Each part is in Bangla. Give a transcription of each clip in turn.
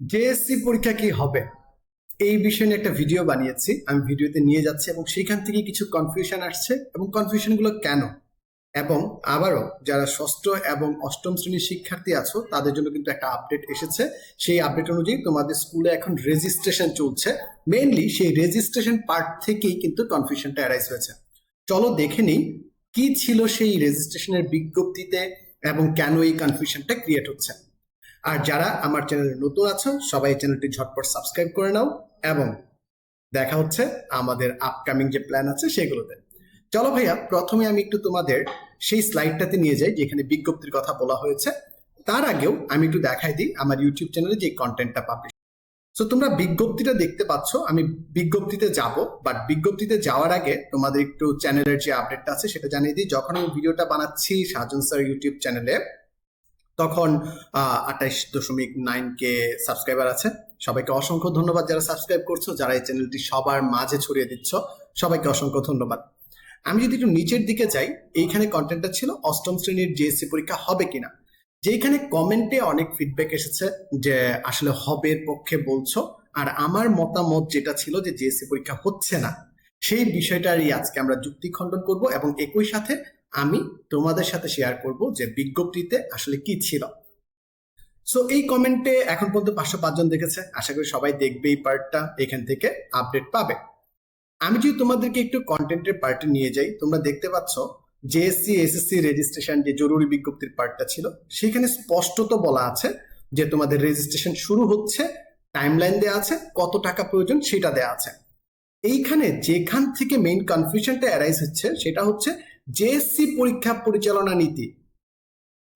জেএসসি পরীক্ষা কি হবে? এই বিষয়ে নিয়ে একটা ভিডিও বানিয়েছি। আমি ভিডিওতে নিয়ে যাচ্ছি এবং সেখান থেকে কিছু কনফিউশন আসছে এবং কনফিউশনগুলো কেন? এবং আবারও যারা ষষ্ঠ এবং অষ্টম শ্রেণির শিক্ষার্থী আছো, তাদের জন্য কিন্তু একটা আপডেট এসেছে। সেই আপডেট অনুযায়ী তোমাদের স্কুলে এখন রেজিস্ট্রেশন চলছে। মেইনলি সেই রেজিস্ট্রেশন পার্ট থেকেই কিন্তু কনফিউশনটা অ্যারাইজ হয়েছে। চলো দেখে নিই, কি ছিল সেই রেজিস্ট্রেশনের বিজ্ঞপ্তিতে এবং কেন এই কনফিউশনটা ক্রিয়েট হচ্ছে? আর যারা আমার চ্যানেলে নতুন আছো, সবাই চ্যানেলটি ঝটপট সাবস্ক্রাইব করে নাও এবং দেখা হচ্ছে আমাদের আপকামিং যে প্ল্যান আছে সেগুলোতে। চলো ভাইয়া, প্রথমে আমি একটু তোমাদের সেই স্লাইডটাতে নিয়ে যাই, যেখানে বিজ্ঞপ্তির কথা বলা হয়েছে। তার আগেও আমি একটু দেখাই দিই আমার ইউটিউব চ্যানেলে যে কন্টেন্টটা পাবলিশ সো তোমরা বিজ্ঞপ্তিটা দেখতে পাচ্ছ, আমি বিজ্ঞপ্তিতে যাব বাট বিজ্ঞপ্তিতে যাওয়ার আগে তোমাদের একটু চ্যানেলের যে আপডেটটা আছে সেটা জানিয়ে দিই। যখন আমি ভিডিওটা বানাচ্ছি সাজন স্যার ইউটিউব চ্যানেলে তখন আঠাইশ দশমিক নাইন কে সাবস্ক্রাইবার আছে। সবাইকে অসংখ্য ধন্যবাদ যারা সাবস্ক্রাইব করছ, যারা এই চ্যানেলটি সবার মাঝে ছড়িয়ে দিচ্ছ, সবাইকে অসংখ্য ধন্যবাদ। আমি যদি একটু নিচের দিকে যাই, এইখানে কন্টেন্টটা ছিল অষ্টম শ্রেণির জিএসসি পরীক্ষা হবে কিনা। যেখানে কমেন্টে অনেক ফিডব্যাক এসেছে যে, আসলে হবে পক্ষে বলছো, আর আমার মতামত যেটা ছিল যে জিএসসি পরীক্ষা হচ্ছে না, সেই বিষয়টারই আজকে আমরা যুক্তি খণ্ডন করব এবং একই সাথে আমি তোমাদের সাথে শেয়ার করব যে বিজ্ঞপ্তিতে আসলে কি ছিল। সো এই কমেন্টে এখন পর্যন্ত পাঁচশো পাঁচজন দেখেছে। আশা করি সবাই দেখবে এই পার্টটা এখান থেকে আপডেট পাবে। আমি যদি তোমাদেরকে একটু কন্টেন্টের পার্টে নিয়ে যাই, তোমরা দেখতে পাচ্ছ জেএসসি এসএসসি রেজিস্ট্রেশন যে জরুরি বিজ্ঞপ্তির পার্টটা ছিল, সেখানে স্পষ্টত বলা আছে যে তোমাদের রেজিস্ট্রেশন শুরু হচ্ছে টাইমলাইন দেওয়া আছে, কত টাকা প্রয়োজন সেটা দেওয়া আছে। এইখানে যেখান থেকে মেইন কনফিউশনটা অ্যারাইজ হচ্ছে, সেটা হচ্ছে জেএসসি পরীক্ষা পরিচালনা নীতি।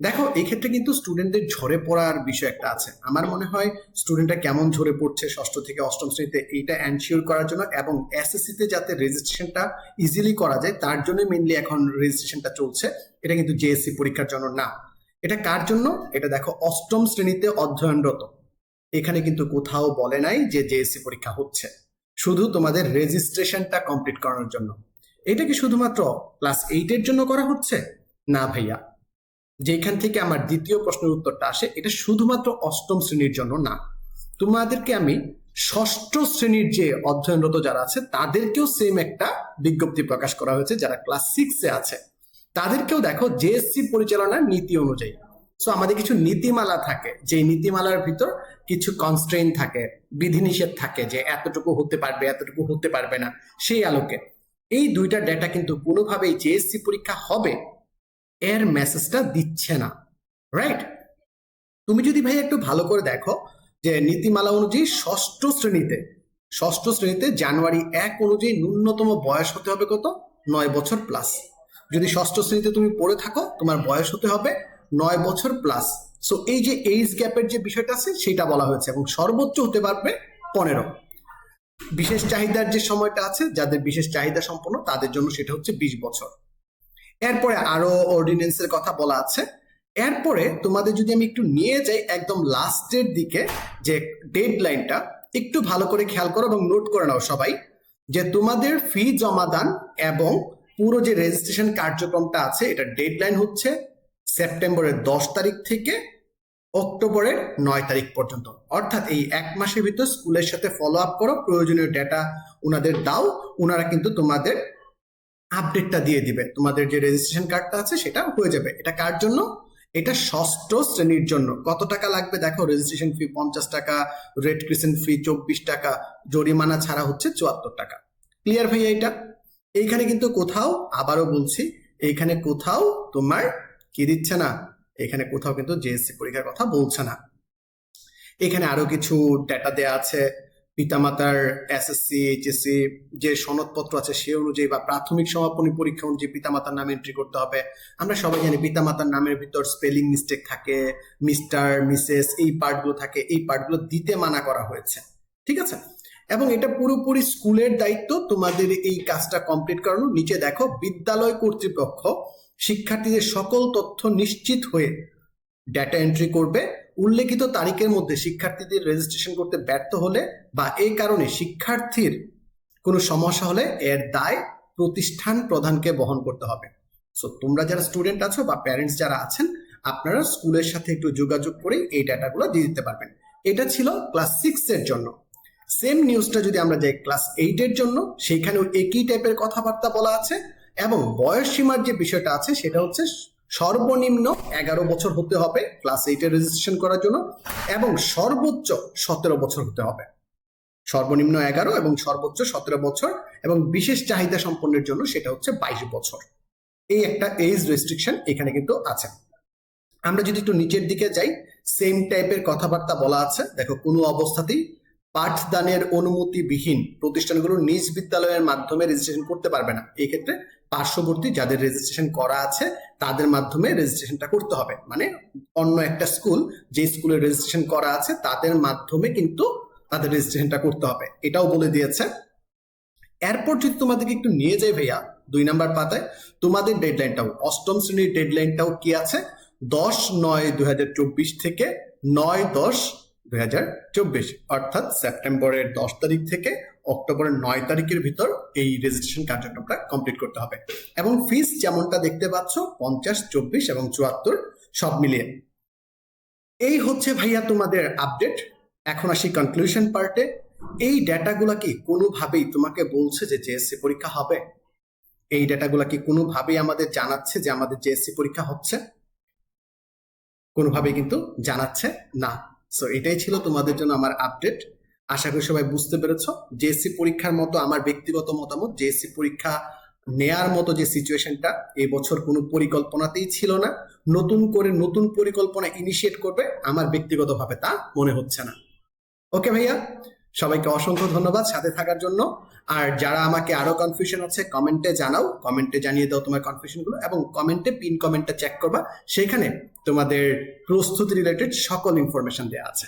দেখো এই ক্ষেত্রে কিন্তু স্টুডেন্টদের ঝরে পড়ার বিষয় একটা আছে। আমার মনে হয় স্টুডেন্টরা কেমন ঝরে পড়ছে ষষ্ঠ থেকে অষ্টম শ্রেণীতে এইটা এনশিওর করার জন্য এবং এসএসসি তে যাতে রেজিস্ট্রেশনটা ইজিলি করা যায়, তার জন্য মেনলি এখন রেজিস্ট্রেশনটা চলছে। এটা কিন্তু জেএসসি পরীক্ষার জন্য না। এটা কার জন্য? এটা দেখো, অষ্টম শ্রেণীতে অধ্যয়নরত। এখানে কিন্তু কোথাও বলে নাই যে জেএসসি পরীক্ষা হচ্ছে। শুধু তোমাদের রেজিস্ট্রেশনটা কমপ্লিট করানোর জন্য। এটা কি শুধুমাত্র ক্লাস এইটের জন্য করা হচ্ছে? না ভাইয়া। যেখান থেকে আমার দ্বিতীয় প্রশ্নের উত্তরটা আসে, এটা শুধুমাত্র অষ্টম শ্রেণির জন্য না। তোমাদেরকে আমি ষষ্ঠ শ্রেণির যে অধ্যয়নরত যারা আছে, তাদেরকেও সেম একটা বিজ্ঞপ্তি প্রকাশ করা হয়েছে, যারা ক্লাস সিক্সে আছে। তাদেরকেও দেখো জেএসসি পরিচালনার নীতি অনুযায়ী। সো আমাদের কিছু নীতিমালা থাকে। যে নীতিমালার ভিতর কিছু কনস্ট্রেন থাকে, বিধিনিষেধ থাকে যে এতটুকু হতে পারবে, এতটুকু হতে পারবে না। সেই আলোকে। এই দুইটা ডেটা কিন্তু কোনোভাবেই জেএসসি পরীক্ষা হবে এর মেসেজটা দিচ্ছে না রাইট তুমি যদি ভাই একটু ভালো করে দেখো যে নীতিমালা অনুযায়ী ষষ্ঠ শ্রেণীতে ষষ্ঠ শ্রেণীতে জানুয়ারি এক অনুযায়ী ন্যূনতম বয়স হতে হবে কত? নয় বছর প্লাস যদি ষষ্ঠ শ্রেণীতে তুমি পড়ে থাকো, তোমার বয়স হতে হবে নয় বছর প্লাস সো এই যে এইজ গ্যাপের যে বিষয়টা আছে সেটা বলা হয়েছে এবং সর্বোচ্চ হতে পারবে পনেরো। বিশেষ চাহিদার যে সময়টা আছে, যাদের বিশেষ চাহিদা সম্পন্ন, তাদের জন্য সেটা হচ্ছে বিশ বছর। এরপরে আরও অর্ডিনেন্সের কথা বলা আছে। এরপরে তোমাদের যদি আমি একটু নিয়ে যাই একদম লাস্টের দিকে যে ডেড লাইনটা একটু ভালো করে খেয়াল করো এবং নোট করে নাও সবাই যে তোমাদের ফি জমাদান এবং পুরো যে রেজিস্ট্রেশন কার্যক্রমটা আছে, এটা ডেড লাইন হচ্ছে সেপ্টেম্বরের দশ তারিখ থেকে অক্টোবরের নয় তারিখ পর্যন্ত। অর্থাৎ এই এক মাসের ভিতর স্কুলের সাথে ফলো আপ করো, প্রয়োজনীয় ডেটা ওনাদের দাও ওনারা কিন্তু তোমাদের আপডেটটা দিয়ে দিবে। তোমাদের যে রেজিস্ট্রেশন কার্ডটা আছে সেটা হয়ে যাবে। এটা কার জন্য? এটা ষষ্ঠ শ্রেণির জন্য। কত টাকা লাগবে? দেখো রেজিস্ট্রেশন ফি পঞ্চাশ টাকা রেড ক্রিসেন্ট ফি চব্বিশ টাকা, জরিমানা ছাড়া হচ্ছে চুয়াত্তর টাকা। ক্লিয়ার ভাইয়া এটা? এইখানে কিন্তু কোথাও, আবারও বলছি, এইখানে কোথাও তোমার কি দিচ্ছে না? এখানে কোথাও কিন্তু জেএসসি পরীক্ষার কথা বলছে না। এখানে আরও কিছু ডেটা দেয়া আছে। পিতামাতার এসএসসি এইচএসসি যে সনদপত্র আছে সে অনুযায়ী বা প্রাথমিক সমাপনী পরীক্ষা অনুযায়ী পিতামাতার নামে এন্ট্রি করতে হবে। আমরা সবাই জানি পিতামাতার নামের ভিতর স্পেলিং মিস্টেক থাকে মিস্টার মিসেস এই পার্টগুলো থাকে, এই পার্টগুলো দিতে মানা করা হয়েছে। ঠিক আছে? এবং এটা পুরোপুরি স্কুলের দায়িত্ব। তোমাদের এই কাজটা কমপ্লিট করানো। নিচে দেখো, বিদ্যালয় কর্তৃপক্ষ শিক্ষার্থীদের সকল তথ্য নিশ্চিত হয়ে ডেটা এন্ট্রি করবে। উল্লেখিত তারিখের মধ্যে শিক্ষার্থীদের রেজিস্ট্রেশন করতে ব্যর্থ হলে বা এই কারণে শিক্ষার্থীর কোনো সমস্যা হলে এর দায় প্রতিষ্ঠান প্রধানকে বহন করতে হবে। সো তোমরা যারা স্টুডেন্ট আছো বা প্যারেন্টস যারা আছেন, আপনারা স্কুলের সাথে একটু যোগাযোগ করে এই ডাটাগুলো দিয়ে দিতে পারবেন। এটা ছিল ক্লাস সিক্স এর জন্য। সেম নিউজটা যদি আমরা যাই ক্লাস এইট এর জন্য সেইখানেও একই টাইপের কথাবার্তা বলা আছে। এবং বয়স সীমার যে বিষয়টা আছে, সেটা হচ্ছে সর্বনিম্ন এগারো বছর হতে হবে ক্লাস এইটে রেজিস্ট্রেশন করার জন্য এবং সর্বোচ্চ সতেরো বছর হতে হবে। সর্বনিম্ন এগারো এবং সর্বোচ্চ সতেরো বছর এবং বিশেষ চাহিদা সম্পন্নের জন্য সেটা হচ্ছে বাইশ বছর। এই একটা এজ রেস্ট্রিকশন এখানে কিন্তু আছে। আমরা যদি একটু নিচের দিকে যাই সেম টাইপের কথাবার্তা বলা আছে। দেখো, কোনো অবস্থাতেই পাঠদানের অনুমতিবিহীন প্রতিষ্ঠানগুলো নিজ বিদ্যালয়ের মাধ্যমে রেজিস্ট্রেশন করতে পারবে না। এই ক্ষেত্রে পার্শ্ববর্তী যাদের রেজিস্ট্রেশন করা আছে, তাদের মাধ্যমে রেজিস্ট্রেশনটা করতে হবে। মানে অন্য একটা স্কুল যে স্কুলের রেজিস্ট্রেশন করা আছে, তাদের মাধ্যমে কিন্তু তাদের রেজিস্ট্রেশনটা করতে হবে। এটাও বলে দিয়েছে। এরপর যদি তোমাদেরকে একটু নিয়ে যাই ভাইয়া, দুই নাম্বার পাতায়, তোমাদের ডেডলাইনটাও অষ্টম শ্রেণির ডেডলাইনটাও কি আছে? দশ নয় দুই থেকে নয় দশ দুই হাজার চব্বিশ, অর্থাৎ সেপ্টেম্বরের দশ তারিখ থেকে অক্টোবরের নয় তারিখের ভিতর এই রেজিস্ট্রেশন কার্যক্রমটা কমপ্লিট করতে হবে। এবং ফিস যেমনটা দেখতে পাচ্ছ, পঞ্চাশ, চব্বিশ এবং চুয়াত্তর সব মিলিয়ে। এই হচ্ছে ভাইয়া তোমাদের আপডেট এখন আসি কনক্লুশন পার্টে এই ডেটাগুলা কি কোনোভাবেই তোমাকে বলছে যে জেএসসি পরীক্ষা হবে? এই ডেটাগুলা কি কোনোভাবেই আমাদের জানাচ্ছে যে আমাদের জেএসসি পরীক্ষা হচ্ছে? কোনোভাবেই কিন্তু জানাচ্ছে না। সো এটাই ছিল তোমাদের জন্য আমার আপডেট আশা করি সবাই বুঝতে পেরেছ। জেএসসি পরীক্ষার মতো আমার ব্যক্তিগত মতামত জেএসসি পরীক্ষা নেয়ার মতো যে সিচুয়েশনটা এই বছর কোনো পরিকল্পনাতেই ছিল না। নতুন করে নতুন পরিকল্পনা ইনিশিয়েট করবে আমার ব্যক্তিগতভাবে তা মনে হচ্ছে না। ওকে ভাইয়া? সবাইকে অসংখ্য ধন্যবাদ সাথে থাকার জন্য। আর যারা আমাকে আরও কনফিউশন আছে কমেন্টে জানাও। কমেন্টে জানিয়ে দাও তোমার কনফিউশনগুলো এবং কমেন্টে পিন কমেন্টটা চেক করবা। সেখানে তোমাদের প্রস্তুতি রিলেটেড সকল ইনফরমেশন দেওয়া আছে।